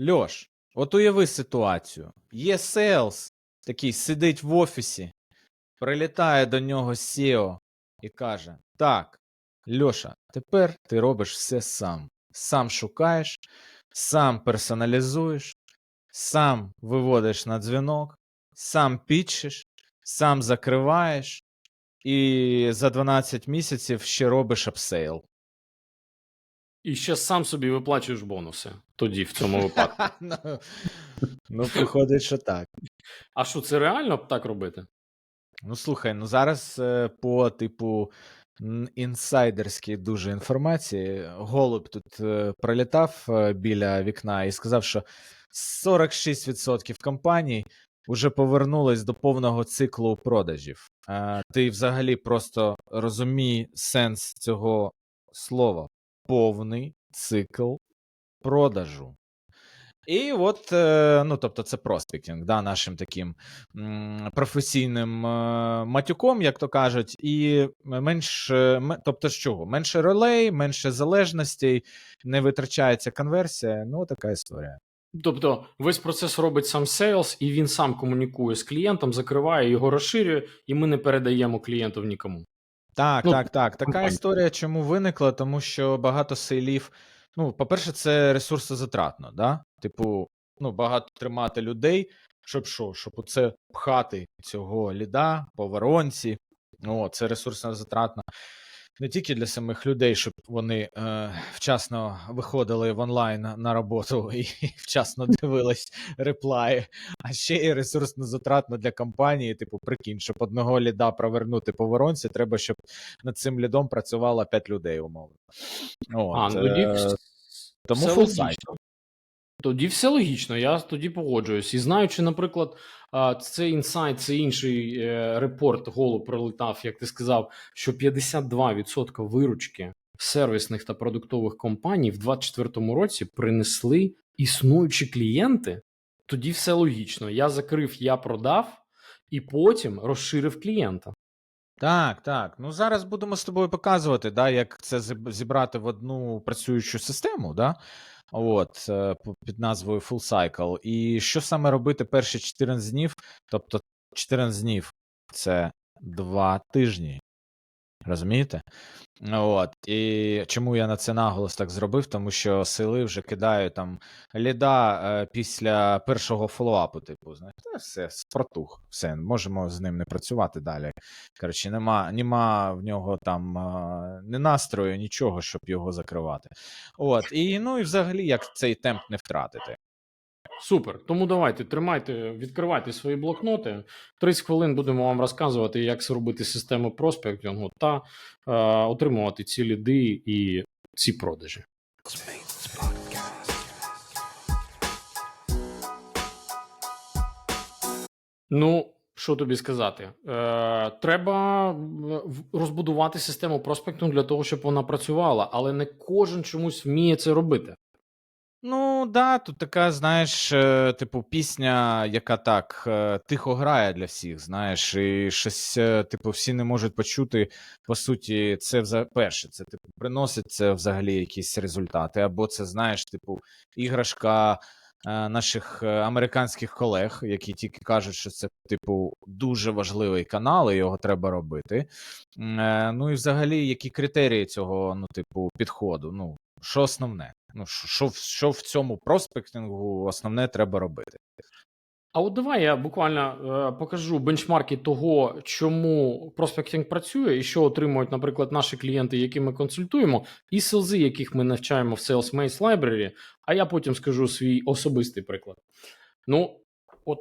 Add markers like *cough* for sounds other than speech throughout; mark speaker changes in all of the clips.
Speaker 1: Льош, от уяви ситуацію. Є сейлс, такий сидить в офісі, прилітає до нього SEO і каже: Так, Льоша, тепер ти робиш все сам. Сам шукаєш, сам персоналізуєш, сам виводиш на дзвінок, сам підчиш, сам закриваєш, і за 12 місяців ще робиш апсейл.
Speaker 2: І ще сам собі виплачуєш бонуси тоді, в цьому випадку. *laughs*
Speaker 1: Ну, ну, виходить, що так.
Speaker 2: А що, це реально так робити?
Speaker 1: Ну, слухай, ну зараз е, по типу інсайдерській дуже інформації. Голуб тут е, пролітав е, біля вікна і сказав, що 46% компаній вже повернулись до повного циклу продажів. А ти взагалі просто розумій сенс цього слова: повний цикл продажу. І от, е, ну, тобто, це проспектінг, да, нашим таким професійним е, матюком, як то кажуть, і менше, тобто, з чого? Менше ролей, менше залежностей, не витрачається конверсія. Ну, така історія.
Speaker 2: Тобто весь процес робить сам сейлс, і він сам комунікує з клієнтом, закриває його, розширює, і ми не передаємо клієнту нікому.
Speaker 1: Так,
Speaker 2: Ну,
Speaker 1: так, так. Така
Speaker 2: компанія.
Speaker 1: історія чому виникла, тому що багато сейлів. Ну, по-перше, це ресурсозатратно, да? Типу, ну, багато тримати людей, щоб що, щоб оце пхати цього ліда по воронці. О, це ресурсозатратно. Не тільки для самих людей, щоб вони е, вчасно виходили в онлайн на роботу і *laughs* вчасно дивились реплаї, а ще й ресурсно затратно для компанії. Типу, прикинь, щоб одного ліда провернути по воронці, треба, щоб над цим лідом працювало 5 людей, умовно. От,
Speaker 2: а, ну
Speaker 1: е, тому cycle.
Speaker 2: Тоді все логічно, я тоді погоджуюсь. І знаючи, наприклад, цей інсайт, це інший е, репорт голу пролетав, як ти сказав, що 52% виручки сервісних та продуктових компаній в 2024 році принесли існуючі клієнти. Тоді все логічно. Я закрив, я продав, і потім розширив клієнта.
Speaker 1: Так, так. Ну зараз будемо з тобою показувати, да, як це зібрати в одну працюючу систему, да? От, е, під назвою Full Cycle. І що саме робити перші 14 днів? Тобто 14 днів це 2 тижні. Розумієте? От. І чому я на це наголос так зробив? Тому що сили вже кидають там ліда е, після першого фоллоуапу, типу, знаєш, все, спротух, все, можемо з ним не працювати далі. Коротше, нема, нема в нього там е, ні настрою, нічого, щоб його закривати. От, і ну і взагалі, як цей темп не втратити.
Speaker 2: Супер. Тому давайте тримайте, відкривайте свої блокноти. 30 хвилин будемо вам розказувати, як зробити систему проспектингу та е, отримувати ці ліди і ці продажі. Ну, що тобі сказати? Е, треба в- розбудувати систему проспектингу для того, щоб вона працювала, але не кожен чомусь вміє це робити.
Speaker 1: Ну, да, тут така, знаєш, е, типу, пісня, яка так е, тихо грає для всіх, знаєш, і щось, е, типу, всі не можуть почути. По суті, це вза... перше, це типу приносить це взагалі якісь результати. Або це, знаєш, типу, іграшка наших е, американських колег, які тільки кажуть, що це, типу, дуже важливий канал, і його треба робити. Е, Ну і взагалі, які критерії цього, ну, типу, підходу? Ну, що основне? Ну, що, що в цьому проспектингу основне треба робити?
Speaker 2: А от давай я буквально е, покажу бенчмарки того, чому проспектинг працює, і що отримують, наприклад, наші клієнти, які ми консультуємо, і селзи, яких ми навчаємо в Sales Maze Library, а я потім скажу свій особистий приклад. Ну, от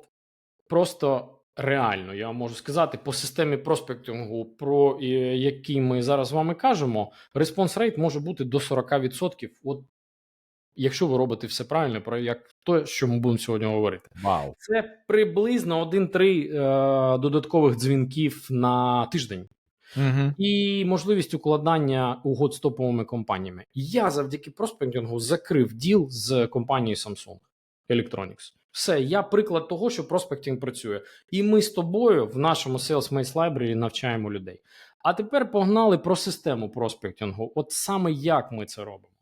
Speaker 2: просто реально я вам можу сказати, по системі проспектингу, про е, який ми зараз з вами кажемо, респонс рейт може бути до 40%. От якщо ви робите все правильно, про як то, що ми будемо сьогодні говорити.
Speaker 1: Вау.
Speaker 2: Це приблизно 1-3 е, додаткових дзвінків на тиждень
Speaker 1: Угу.
Speaker 2: і можливість укладання угод з топовими компаніями. Я завдяки проспектингу закрив діл з компанією Samsung Electronics. Все, я приклад того, що проспектинг працює. І ми з тобою в нашому Sales Maze Library навчаємо людей. А тепер погнали про систему проспектингу. От саме як ми це робимо.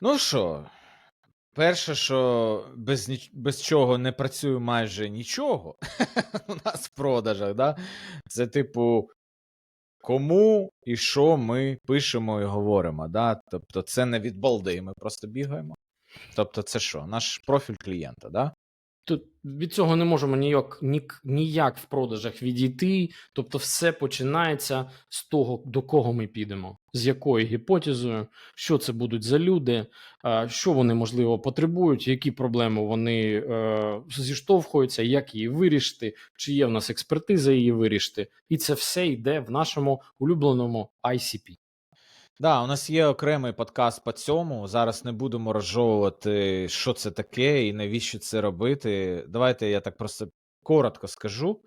Speaker 1: Ну що, Перше, що без, ніч... без чого не працює майже нічого *laughs* у нас в продажах, да? це типу, кому і що ми пишемо і говоримо. Да? Тобто, це не від балди, ми просто бігаємо. Тобто, це що? Наш профіль клієнта, да?
Speaker 2: Тут від цього не можемо ніяк, ніяк, в продажах відійти. Тобто, все починається з того, до кого ми підемо, з якою гіпотезою, що це будуть за люди, е, що вони можливо потребують, які проблеми вони е, зіштовхуються, як її вирішити, чи є в нас експертиза її вирішити, і це все йде в нашому улюбленому ICP.
Speaker 1: Да, у нас є окремий подкаст по цьому. Зараз не будемо розжовувати, що це таке і навіщо це робити. Давайте я так просто коротко скажу.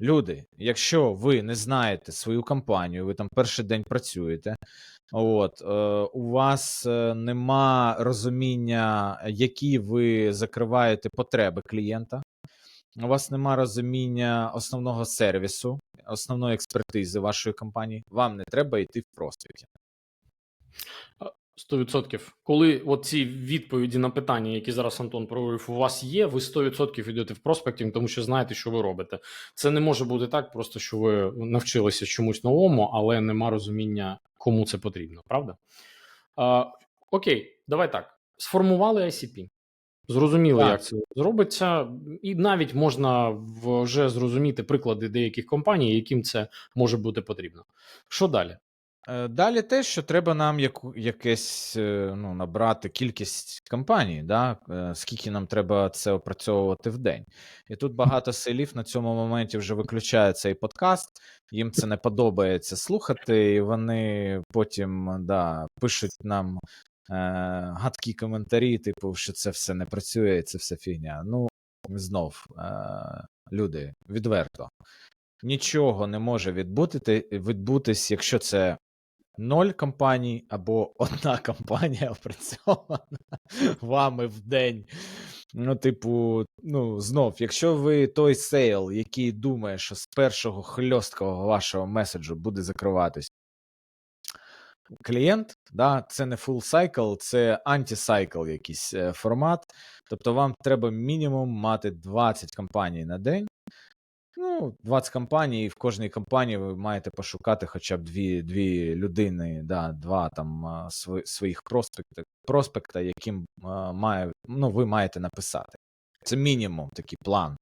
Speaker 1: Люди, якщо ви не знаєте свою компанію, ви там перший день працюєте, от, е, у вас е, нема розуміння, які ви закриваєте потреби клієнта, у вас нема розуміння основного сервісу, основної експертизи вашої компанії, вам не треба йти в проспекті.
Speaker 2: 100%. Коли от ці відповіді на питання, які зараз Антон провів, у вас є, ви 100% йдете в проспектинг, тому що знаєте, що ви робите. Це не може бути так, просто що ви навчилися чомусь новому, але нема розуміння, кому це потрібно, правда? А, окей, давай так. Сформували ICP. Зрозуміли,
Speaker 1: Так.
Speaker 2: як це зробиться, і навіть можна вже зрозуміти приклади деяких компаній, яким це може бути потрібно. Що далі?
Speaker 1: Е, Далі те, що треба нам яку, якесь е, ну, набрати кількість компаній, да? е, скільки нам треба це опрацьовувати в день. І тут багато селів на цьому моменті вже виключають цей подкаст, їм це не подобається слухати, і вони потім да, пишуть нам е, гадкі коментарі, типу, що це все не працює, це все фігня. Ну, знов, е, люди, відверто. Нічого не може відбути, відбутись, якщо це ноль компаній або *laughs* одна компанія *laughs* опрацьована вами в день. Ну, типу, ну, знов, якщо ви той сейл, який думає, що з першого хльосткого вашого меседжу буде закриватись клієнт, да, це не full cycle, це антисайкл якийсь е, формат. Тобто вам треба мінімум мати 20 компаній на день. Ну, 20 компаній, і в кожній компанії ви маєте пошукати хоча б дві, дві людини, да, два там а, сви- своїх проспекта, проспекта, яким має, ну, ви маєте написати. Це мінімум такий план.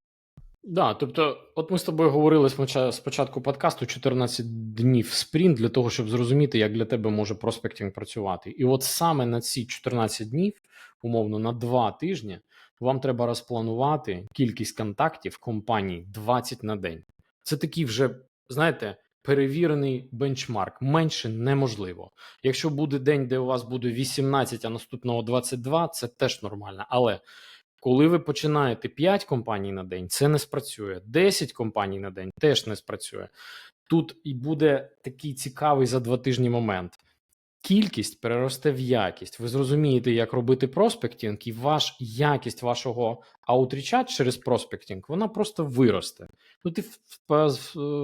Speaker 2: Да, тобто, от ми з тобою говорили споча- спочатку подкасту 14 днів спринт для того, щоб зрозуміти, як для тебе може проспектинг працювати. І от саме на ці 14 днів, умовно, на 2 тижні, вам треба розпланувати кількість контактів компаній 20 на день. Це такий вже, знаєте, перевірений бенчмарк. Менше неможливо. Якщо буде день, де у вас буде 18, а наступного 22, це теж нормально. Але коли ви починаєте 5 компаній на день, це не спрацює. 10 компаній на день теж не спрацює. Тут і буде такий цікавий за два тижні момент. Кількість переросте в якість. Ви зрозумієте, як робити проспектінг, і ваш якість вашого аутріча через проспектінг вона просто виросте. Ну, ти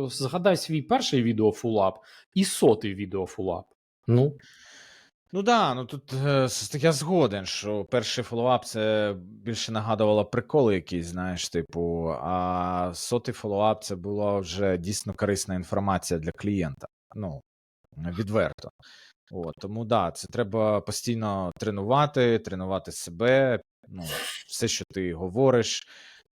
Speaker 2: згадай свій перший відео фулап і сотий відео фулап. Ну,
Speaker 1: Ну да, ну тут е, я згоден, що перший фоллоуап це більше нагадувало приколи якісь, знаєш, типу, а сотий фоллоуап це була вже дійсно корисна інформація для клієнта. Ну, відверто. От, тому да, це треба постійно тренувати, тренувати себе, ну, все, що ти говориш.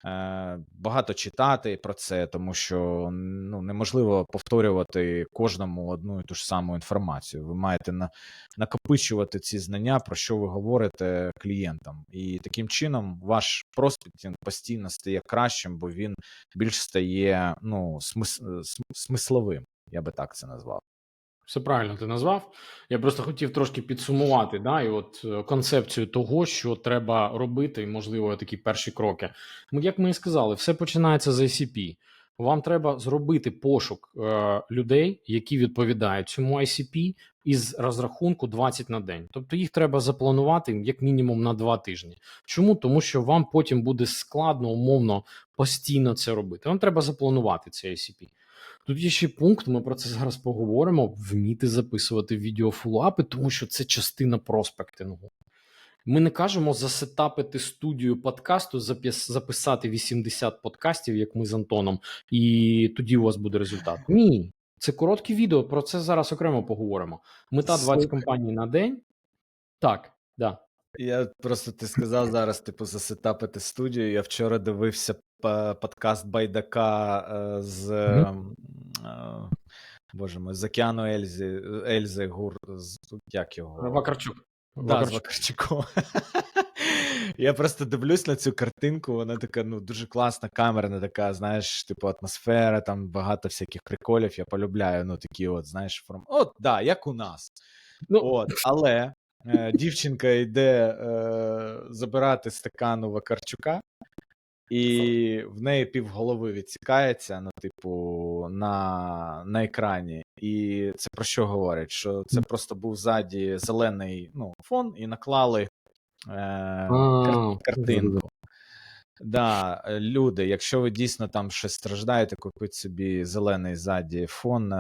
Speaker 1: Е, багато читати про це, тому що ну, неможливо повторювати кожному одну і ту ж саму інформацію. Ви маєте на, накопичувати ці знання, про що ви говорите клієнтам. І таким чином ваш проспектинг постійно стає кращим, бо він більш стає ну, смис, смисловим, я би так це назвав.
Speaker 2: Все правильно ти назвав. Я просто хотів трошки підсумувати, да, і от е, концепцію того, що треба робити, і можливо такі перші кроки. Ну, як ми і сказали, все починається з ICP. Вам треба зробити пошук е, людей, які відповідають цьому ICP, із розрахунку 20 на день. Тобто їх треба запланувати як мінімум на 2 тижні. Чому? Тому що вам потім буде складно, умовно, постійно це робити. Вам треба запланувати цей ICP. Тут є ще пункт, ми про це зараз поговоримо: вміти записувати відеофоллоуапи, тому що це частина проспектингу. Ми не кажемо засетапити студію подкасту, записати 80 подкастів, як ми з Антоном, і тоді у вас буде результат. Ні, це короткі відео. Про це зараз окремо поговоримо. Мета 20 компаній на день. Так, да.
Speaker 1: Я просто ти сказав зараз, типу, засетапити студію. Я вчора дивився подкаст Байдака е, з е, Боже мой, з океану Ельзи, Ельзи Гур, з, як його?
Speaker 2: Вакарчук.
Speaker 1: Да, з. Вакарчуком. Я просто дивлюсь на цю картинку, вона така, ну, дуже класна, камерна, така, знаєш, типу, атмосфера, там багато всяких приколів. Я полюбляю, ну, такі, от, знаєш, форм. От, да, як у нас.
Speaker 2: Ну,
Speaker 1: От, але е, дівчинка йде е, забирати стакан у Вакарчука, і в неї півголови відсікається, ну, типу, на, на екрані. І це про що говорить? Що це просто був ззаді зелений ну, фон, і наклали е, картинку. Да, е, люди, якщо ви дійсно там щось страждаєте, купіть собі зелений ззаді фон,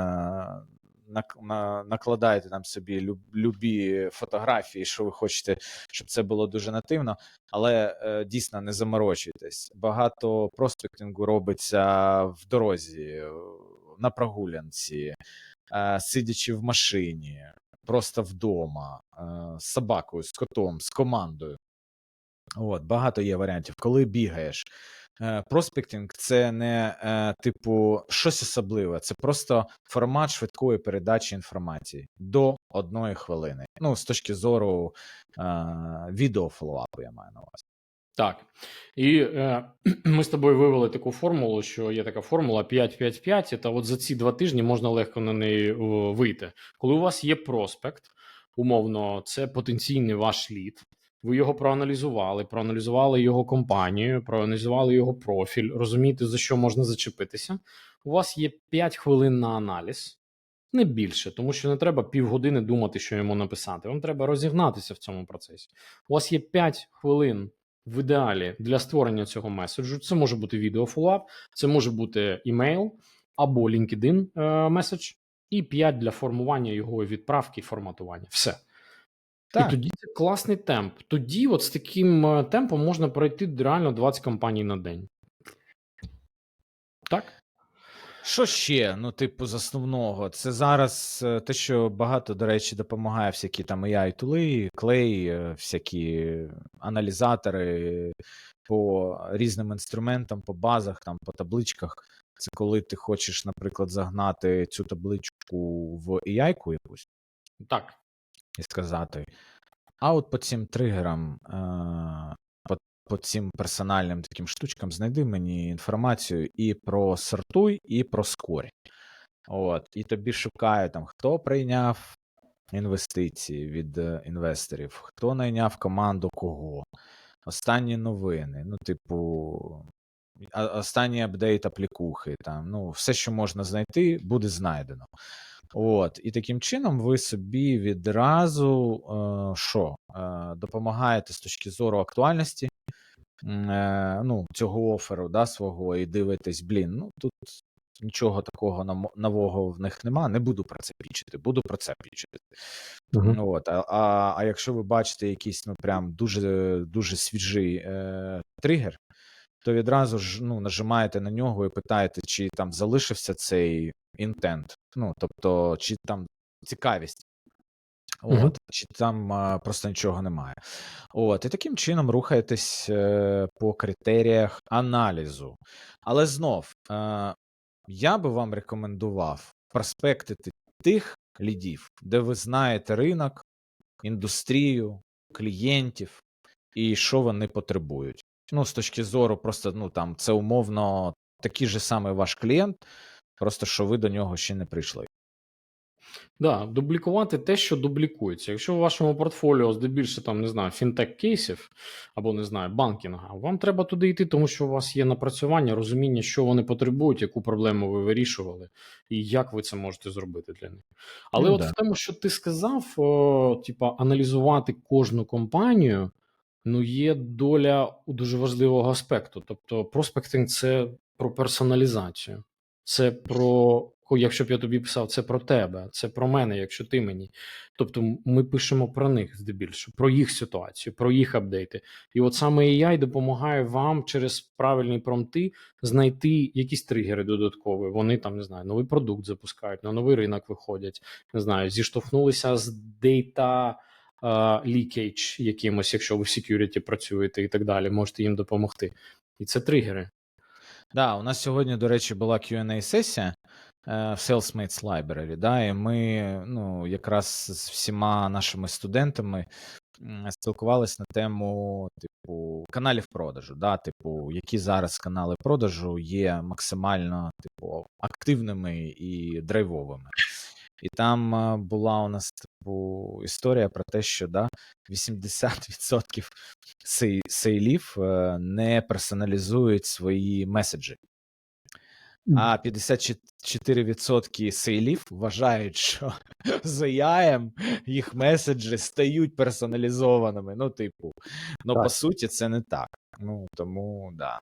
Speaker 1: е, на- накладайте там собі люб- любі фотографії, що ви хочете, щоб це було дуже нативно, але е, дійсно не заморочуйтесь. Багато проспектингу робиться в дорозі, на прогулянці, е, сидячи в машині, просто вдома, е, з собакою, з котом, з командою. От, багато є варіантів. Коли бігаєш, проспектинг це не е, типу щось особливе, це просто формат швидкої передачі інформації до одної хвилини. Ну, з точки зору е, відеофоллоуапу, я маю на увазі.
Speaker 2: Так. І е, *clears throat* ми з тобою вивели таку формулу, що є така формула 5-5-5, та от за ці два тижні можна легко на неї вийти. Коли у вас є проспект, умовно, це потенційний ваш лід. Ви його проаналізували, проаналізували його компанію, проаналізували його профіль, розумієте, за що можна зачепитися. У вас є 5 хвилин на аналіз, не більше, тому що не треба півгодини думати, що йому написати. Вам треба розігнатися в цьому процесі. У вас є 5 хвилин в ідеалі для створення цього меседжу. Це може бути відео фоллап, це може бути імейл або LinkedIn е, меседж, і 5 для формування його відправки і форматування. Все.
Speaker 1: Так.
Speaker 2: І тоді це класний темп. Тоді, от з таким е, темпом можна пройти реально 20 компаній на день. Так?
Speaker 1: Що ще? Ну, типу, з основного, це зараз е, те, що багато, до речі, допомагає всякі там ai тули клей, е, всякі аналізатори по різним інструментам, по базах, там, по табличках. Це коли ти хочеш, наприклад, загнати цю табличку в AI-ку якусь
Speaker 2: Так.
Speaker 1: І сказати. А от по цим тригерам, е, по, по цим персональним таким штучкам, знайди мені інформацію і про сортуй, і про скорі. От, і тобі шукає там, хто прийняв інвестиції від е, інвесторів, хто найняв команду кого, останні новини, ну, типу, останній апдейт аплікухи, там, ну, все, що можна знайти, буде знайдено. От, і таким чином ви собі відразу е, що е, допомагаєте з точки зору актуальності е, ну, цього оферу да, свого, і дивитесь, блін, ну тут нічого такого нового в них нема, не буду про це пічити, буду про це пічити.
Speaker 2: Угу.
Speaker 1: От, а, а, а якщо ви бачите якийсь ну прям дуже дуже свіжий е, тригер, то відразу ж ну, нажимаєте на нього і питаєте, чи там залишився цей інтент, ну тобто, чи там цікавість. От, чи там а, просто нічого немає. От, і таким чином рухаєтесь е, по критеріях аналізу. Але знов, е, я би вам рекомендував проспектити тих лідів, де ви знаєте ринок, індустрію, клієнтів і що вони потребують. Ну, з точки зору, просто ну там це умовно такий же самий ваш клієнт, просто що ви до нього ще не прийшли.
Speaker 2: Да, дублікувати те, що дублікується. Якщо у вашому портфоліо здебільше там не знаю, фінтек кейсів або не знаю, банкінга, вам треба туди йти, тому що у вас є напрацювання, розуміння, що вони потребують, яку проблему ви вирішували, і як ви це можете зробити для них. Але
Speaker 1: Ну
Speaker 2: от
Speaker 1: да.
Speaker 2: в тому, що ти сказав, о, типа аналізувати кожну компанію, ну є доля дуже важливого аспекту. Тобто, проспектинг це про персоналізацію. Це про Якщо б я тобі писав, це про тебе, це про мене, якщо ти мені. Тобто ми пишемо про них здебільшого, про їх ситуацію, про їх апдейти. І от саме AI допомагає вам через правильні промти знайти якісь тригери додаткові. Вони там не знаю, новий продукт запускають, на новий ринок виходять. Не знаю, зіштовхнулися з дейта лікейдж якимось, якщо ви в security працюєте і так далі, можете їм допомогти. І це тригери.
Speaker 1: Да, у нас сьогодні, до речі, була Q&A сесія е, в SalesMates Library, да, і ми ну, якраз з всіма нашими студентами спілкувалися на тему типу каналів продажу. Да, типу, які зараз канали продажу є максимально типу, активними і драйвовими. І там була у нас типу історія про те, що да, 80% сей- сейлів е, не персоналізують свої меседжі. А 54% сейлів вважають, що *laughs* з AI їх меседжі стають персоналізованими. Ну, типу, ну
Speaker 2: Так.
Speaker 1: по суті, це не так. Ну тому да.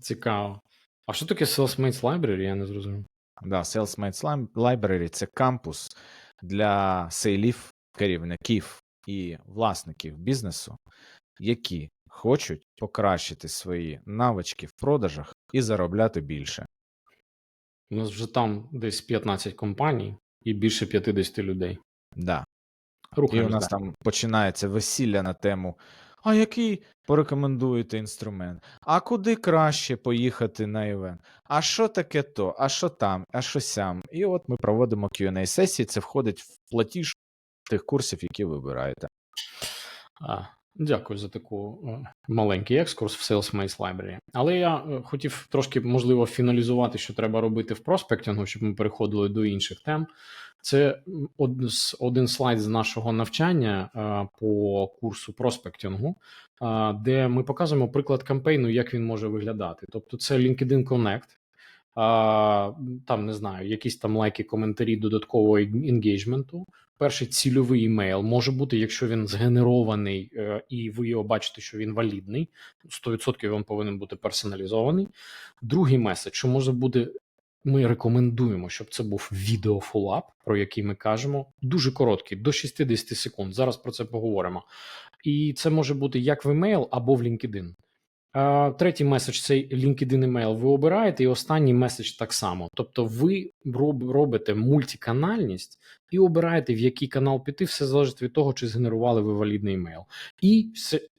Speaker 2: Цікаво. А що таке Salesmates Library? Я не зрозумів.
Speaker 1: Да, Lim- Library – це кампус для сейлів, керівників і власників бізнесу, які хочуть покращити свої навички в продажах і заробляти більше.
Speaker 2: У нас вже там десь 15 компаній і більше 50 людей.
Speaker 1: Да. І у нас
Speaker 2: далі.
Speaker 1: там починається весілля на тему: а який порекомендуєте інструмент? А куди краще поїхати на івент? А що таке то? А що там? А що сям? І от ми проводимо Q&A сесії. Це входить в платіж тих курсів, які вибираєте.
Speaker 2: А, дякую за таку е, маленький екскурс в Salesmates Library. Але я е, хотів трошки, можливо, фіналізувати, що треба робити в проспектингу, щоб ми переходили до інших тем. Це один слайд з нашого навчання е, по курсу проспектингу, е, де ми показуємо приклад кампейну, як він може виглядати. Тобто, це LinkedIn Connect. Там не знаю, якісь там лайки, коментарі додаткового інгейджменту. Перший цільовий імейл може бути, якщо він згенерований, е, і ви його бачите, що він валідний. 100% він повинен бути персоналізований. Другий меседж, що може бути. Ми рекомендуємо, щоб це був відеофолап, про який ми кажемо, дуже короткий, до 60 секунд. Зараз про це поговоримо. І це може бути як в емейл або в LinkedIn. Третій меседж цей LinkedIn email ви обираєте, і останній меседж так само. Тобто, ви робите мультиканальність і обираєте, в який канал піти. Все залежить від того, чи згенерували ви валідний емейл. І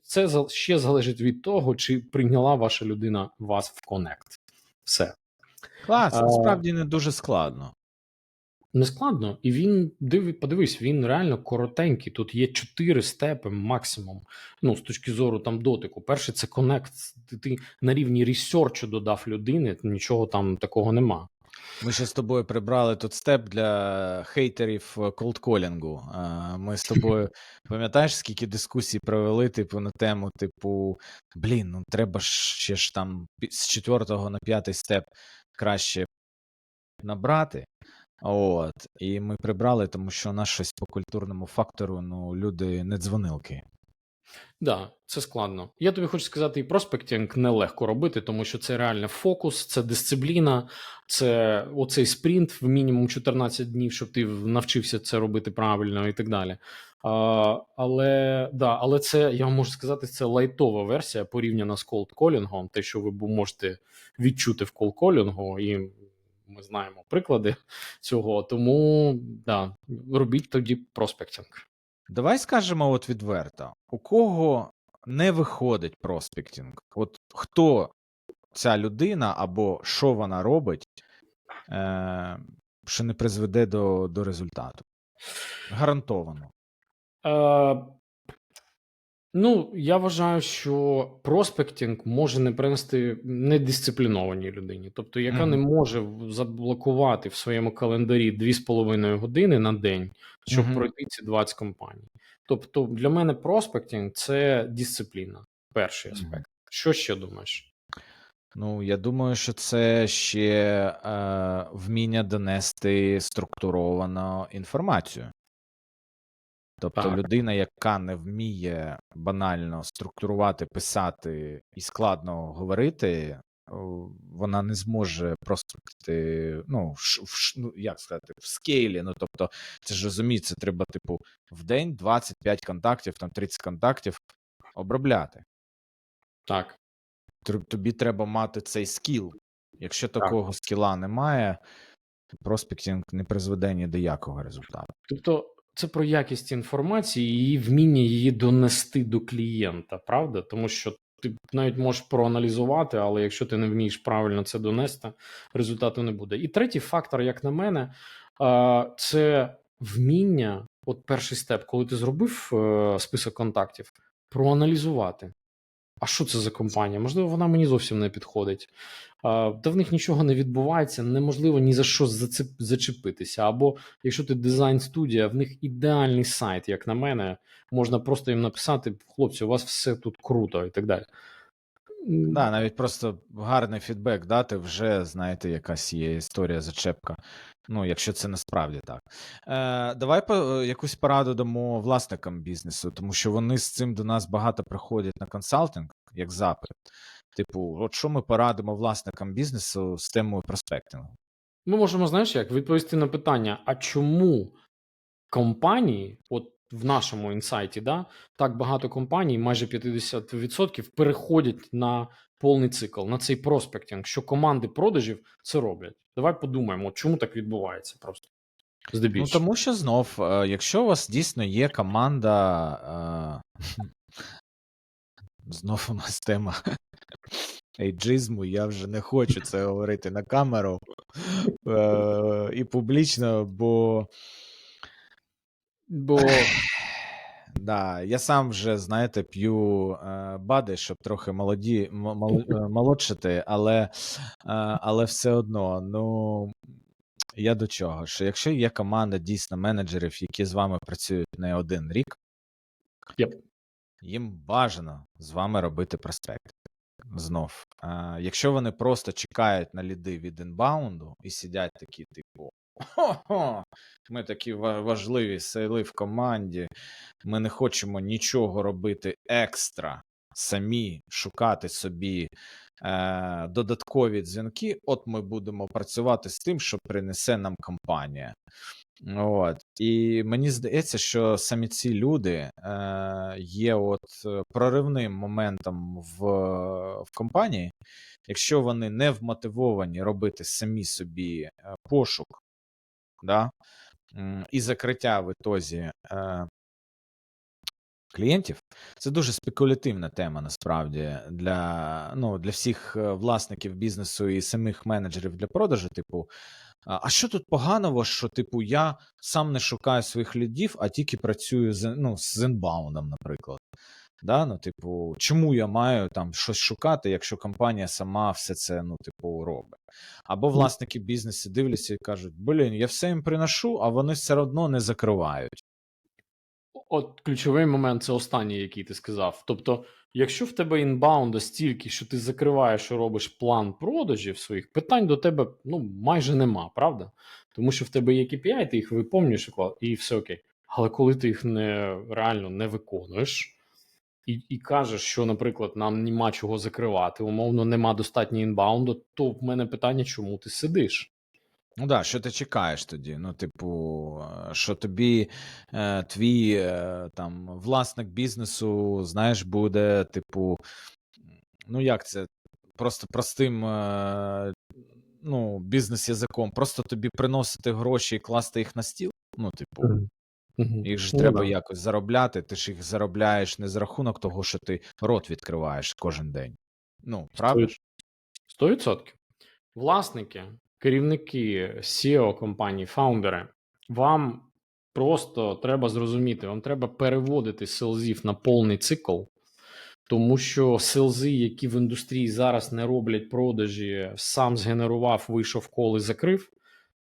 Speaker 2: це ще залежить від того, чи прийняла ваша людина вас в Connect. Все.
Speaker 1: Клас,
Speaker 2: А-
Speaker 1: насправді не дуже складно.
Speaker 2: Не складно, і він диви, подивись, він реально коротенький. Тут є чотири степи максимум. Ну, з точки зору там дотику. Перший це коннект. Ти, ти на рівні ресерчу додав людини, нічого там такого нема.
Speaker 1: Ми ще з тобою прибрали тут степ для хейтерів колдколінгу. Ми з *laughs* тобою пам'ятаєш, скільки дискусій провели, типу, на тему, типу, блін, ну треба ж ще ж там з четвертого на п'ятий степ краще набрати. От, і ми прибрали, тому що у нас щось по культурному фактору, ну, люди не дзвонилки.
Speaker 2: Да, це складно. Я тобі хочу сказати, і проспектинг нелегко робити, тому що це реально фокус, це дисципліна, це оцей спринт в мінімум 14 днів, щоб ти навчився це робити правильно і так далі. А, але да, але це я вам можу сказати, це лайтова версія порівняно з колдколінгом, те, що ви можете відчути в колдколінгу, і ми знаємо приклади цього. Тому да, робіть тоді проспектинг.
Speaker 1: Давай скажемо от відверто, у кого не виходить проспектінг? От хто ця людина або що вона робить, е, що не призведе до, до результату? Гарантовано.
Speaker 2: Е, ну, я вважаю, що проспектинг може не принести недисциплінованій людині, тобто, яка
Speaker 1: Мгм.
Speaker 2: не може в- заблокувати в своєму календарі 2,5 години на день, щоб
Speaker 1: Мгм.
Speaker 2: пройти ці 20 компаній. Тобто, для мене проспектинг це дисципліна. Перший
Speaker 1: Мгм.
Speaker 2: аспект. Що ще думаєш?
Speaker 1: Ну, я думаю, що це ще е, вміння донести структуровано інформацію. Тобто
Speaker 2: Так.
Speaker 1: людина, яка не вміє банально структурувати, писати і складно говорити, вона не зможе проспекти, ну, в, в ну, як сказати, в скейлі. Ну, тобто, це ж розуміється, треба, типу, в день 25 контактів, там 30 контактів обробляти.
Speaker 2: Так.
Speaker 1: Тобі треба мати цей скіл. Якщо такого скіла немає, проспектінг не призведе ні до якого результату.
Speaker 2: Тобто, це про якість інформації і вміння її донести до клієнта, правда? Тому що ти навіть можеш проаналізувати, але якщо ти не вмієш правильно це донести, результату не буде. І третій фактор, як на мене, це вміння. От перший степ, коли ти зробив е, список контактів, проаналізувати. А що це за компанія? Можливо, вона мені зовсім не підходить. Та в них нічого не відбувається, неможливо ні за що зачепитися. Або якщо ти дизайн студія, в них ідеальний сайт, як на мене, можна просто їм написати: хлопці, у вас все тут круто і так далі.
Speaker 1: Да, навіть просто гарний фідбек дати, вже знаєте, якась є історія зачепка. Ну, якщо це насправді так. Е, давай по, е, якусь пораду дамо власникам бізнесу, тому що вони з цим до нас багато приходять на консалтинг, як запит. Типу, от що ми порадимо власникам бізнесу з темою проспектингу?
Speaker 2: Ми можемо, знаєш, як відповісти на питання: а чому компанії, от в нашому інсайті, да, так багато компаній, майже 50% переходять на повний цикл, на цей проспектинг, що команди продажів це роблять. Давай подумаємо, чому так відбувається просто.
Speaker 1: Ну, тому що знов, е, якщо у вас дійсно є команда. Е, *laughs* знов у нас тема *laughs* ейджизму, я вже не хочу це говорити на камеру е, і публічно, бо.
Speaker 2: Бо
Speaker 1: Да, я сам вже, знаєте, п'ю е, бади, щоб трохи молоді, мол- е, молодшити, але, е, але все одно, ну я до чого? Що якщо є команда дійсно менеджерів, які з вами працюють не один рік,
Speaker 2: Yep.
Speaker 1: їм бажано з вами робити проспект. Знов. Е, якщо вони просто чекають на ліди від інбаунду і сидять такі, типу, хо-хо, ми такі важливі сейли в команді, ми не хочемо нічого робити екстра, самі шукати собі е, додаткові дзвінки. От ми будемо працювати з тим, що принесе нам компанія. От. І мені здається, що самі ці люди е, є от е, проривним моментом в, в компанії, якщо вони не вмотивовані робити самі собі е, пошук, да, і закриття в ітозі е, клієнтів, це дуже спекулятивна тема насправді для, ну, для всіх е, власників бізнесу і самих менеджерів для продажу. Типу, а що тут поганого, що типу я сам не шукаю своїх лідів, а тільки працюю з, ну, з інбаундом, наприклад. Да? Ну, типу, чому я маю там щось шукати, якщо компанія сама все це ну, типу, робить? Або власники бізнесу дивляться і кажуть: блін, я все їм приношу, а вони все одно не закривають.
Speaker 2: От ключовий момент це останній, який ти сказав. Тобто, якщо в тебе інбаунда стільки, що ти закриваєш і робиш план продажів своїх, питань до тебе ну майже нема, правда? Тому що в тебе є KPI, ти їх виповнюєш і все окей. Але коли ти їх не реально не виконуєш. І, і кажеш, що, наприклад, нам нема чого закривати, умовно, нема достатньо інбаунду, то в мене питання, чому ти сидиш?
Speaker 1: Ну да, що ти чекаєш тоді? Ну, типу, е, що тобі е, твій е, там власник бізнесу, знаєш, буде, типу, ну як це? Просто простим е, ну, бізнес-язиком, просто тобі приносити гроші і класти їх на стіл. Ну, типу,
Speaker 2: Мгм.
Speaker 1: їх ж
Speaker 2: Ну
Speaker 1: треба
Speaker 2: да.
Speaker 1: якось заробляти. Ти ж їх заробляєш не за рахунок того, що ти рот відкриваєш кожен день. Ну, правда ж?
Speaker 2: 100%. Власники, керівники, SEO компаній, фаундери, вам просто треба зрозуміти, вам треба переводити селзів на повний цикл, тому що селзи, які в індустрії зараз не роблять продажі, сам згенерував, вийшов кол і закрив,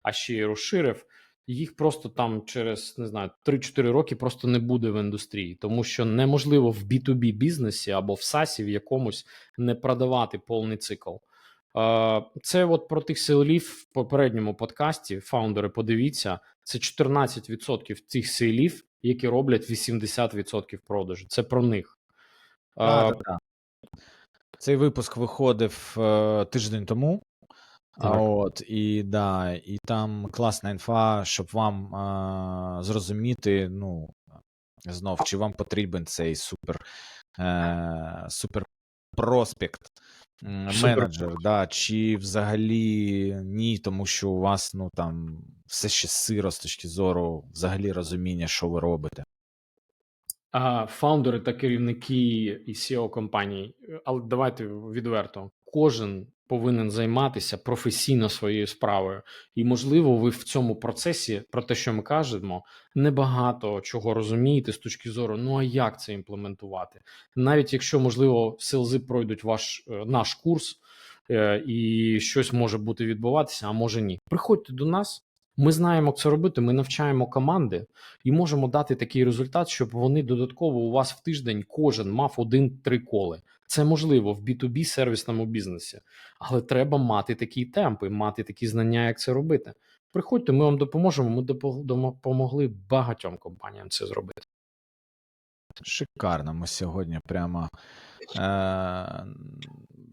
Speaker 2: а ще й розширив. Їх просто там через не знаю 3-4 роки просто не буде в індустрії, тому що неможливо в B2B бізнесі або в SaaS в якомусь не продавати повний цикл. Це от про тих селів в попередньому подкасті. Фаундери, подивіться, це 14% цих селів, які роблять 80% продажу. Це про них.
Speaker 1: Да, да, да. Цей випуск виходив е, тиждень тому. А
Speaker 2: Так.
Speaker 1: от, і да, і там класна інфа, щоб вам е, зрозуміти, ну, знов, чи вам потрібен цей супер, е, супер проспект менеджер, да, чи взагалі ні, тому що у вас ну там все ще сиро з точки зору взагалі розуміння, що ви робите.
Speaker 2: А, фаундери та керівники і SEO компаній, е, але давайте відверто, кожен повинен займатися професійно своєю справою, і можливо, ви в цьому процесі про те, що ми кажемо, небагато чого розумієте з точки зору, ну а як це імплементувати, навіть якщо можливо селзи пройдуть ваш е, наш курс. е, І щось може бути відбуватися, а може ні. Приходьте до нас. Ми знаємо, як це робити. Ми навчаємо команди і можемо дати такий результат, щоб вони додатково у вас в тиждень кожен мав один-три коли. Це можливо в B2B сервісному бізнесі, але треба мати такі темпи, мати такі знання, як це робити. Приходьте, ми вам допоможемо. Ми допомогли багатьом компаніям це зробити.
Speaker 1: Шикарно. Ми сьогодні прямо е,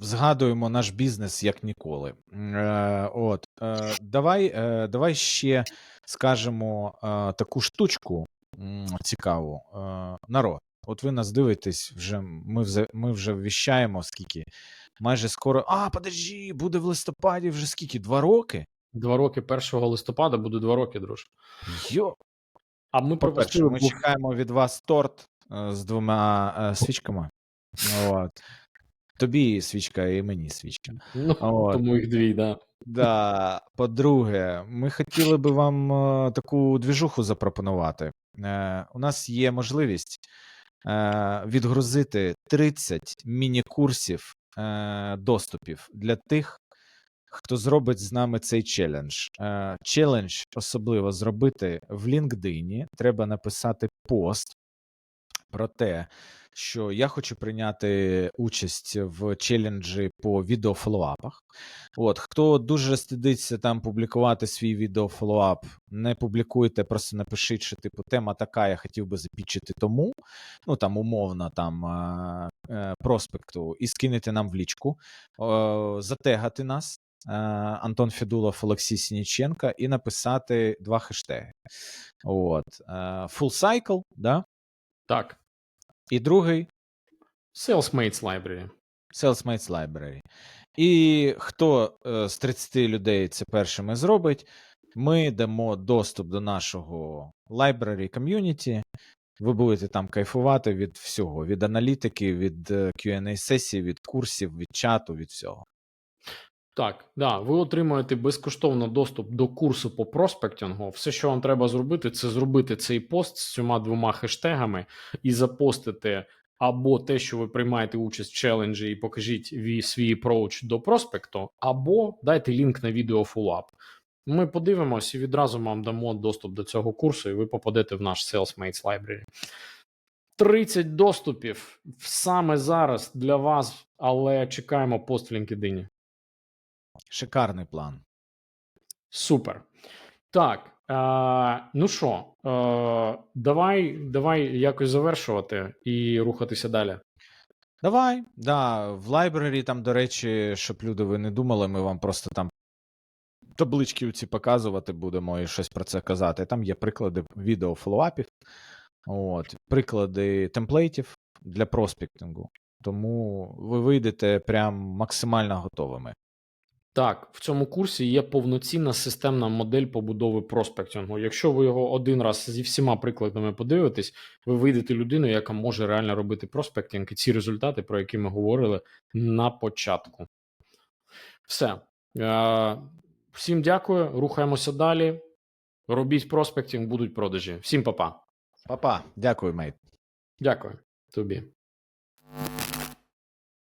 Speaker 1: згадуємо наш бізнес як ніколи. Е, от, е, давай, е, давай ще скажемо е, таку штучку цікаву. Е, народ, от ви нас дивитесь, вже ми, вже, ми вже віщаємо скільки. Майже скоро. А, подожди, буде в листопаді вже скільки? Два роки?
Speaker 2: Два роки 1 листопада буде два роки, друже.
Speaker 1: Йо,
Speaker 2: А ми пропустили
Speaker 1: ми чекаємо від вас торт е, з двома е, свічками. От. Тобі свічка і мені свічка.
Speaker 2: ну,
Speaker 1: От.
Speaker 2: тому їх дві, да.
Speaker 1: Да. По-друге, ми хотіли би вам е, таку двіжуху запропонувати. Е, у нас є можливість відгрузити 30 міні-курсів е, доступів для тих, хто зробить з нами цей челендж. Е, челендж особливо зробити в LinkedIn. Треба написати пост про те, що я хочу прийняти участь в челенджі по відеофоллоуапах. От, хто дуже стидиться там публікувати свій відеофоллоуап, не публікуйте, просто напишіть, що типу тема така, я хотів би запічити тому, ну там умовно там е, проспекту, і скинете нам в лічку, затегати нас. е, Антон Федулов, Олексій Сініченка, і написати два хештеги. От. е, Full cycle, да?
Speaker 2: Так.
Speaker 1: І другий
Speaker 2: Salesmates Library.
Speaker 1: Salesmates Library. І хто з 30 людей це першими зробить, ми дамо доступ до нашого library community. Ви будете там кайфувати від всього: від аналітики, від е, QA сесії, від курсів, від чату, від всього.
Speaker 2: Так, да, ви отримуєте безкоштовно доступ до курсу по проспектингу. Все, що вам треба зробити, це зробити цей пост з цими двома хештегами і запостити або те, що ви приймаєте участь в челенджі, і покажіть свій approach до проспекту, або дайте лінк на відео фулап. Ми подивимось і відразу вам дамо доступ до цього курсу, і ви попадете в наш Salesmates Library. 30 доступів саме зараз для вас, але чекаємо пост в LinkedIn.
Speaker 1: Шикарний план.
Speaker 2: Супер. Так. Е, ну що, е, давай, давай якось завершувати і рухатися далі.
Speaker 1: Давай, да, в лайбрері там, до речі, щоб люди ви не думали, ми вам просто там таблички ці показувати будемо і щось про це казати. Там є приклади відео фоллоуапів, от, приклади темплейтів для проспектингу. Тому ви вийдете прям максимально готовими.
Speaker 2: Так, в цьому курсі є повноцінна системна модель побудови проспектингу. Якщо ви його один раз зі всіма прикладами подивитесь, ви вийдете людиною, яка може реально робити проспектинг і ці результати, про які ми говорили на початку. Все. Е, всім дякую. Рухаємося далі. Робіть проспектинг, будуть продажі. Всім па-па.
Speaker 1: Па-па, дякую, мейт.
Speaker 2: Дякую тобі.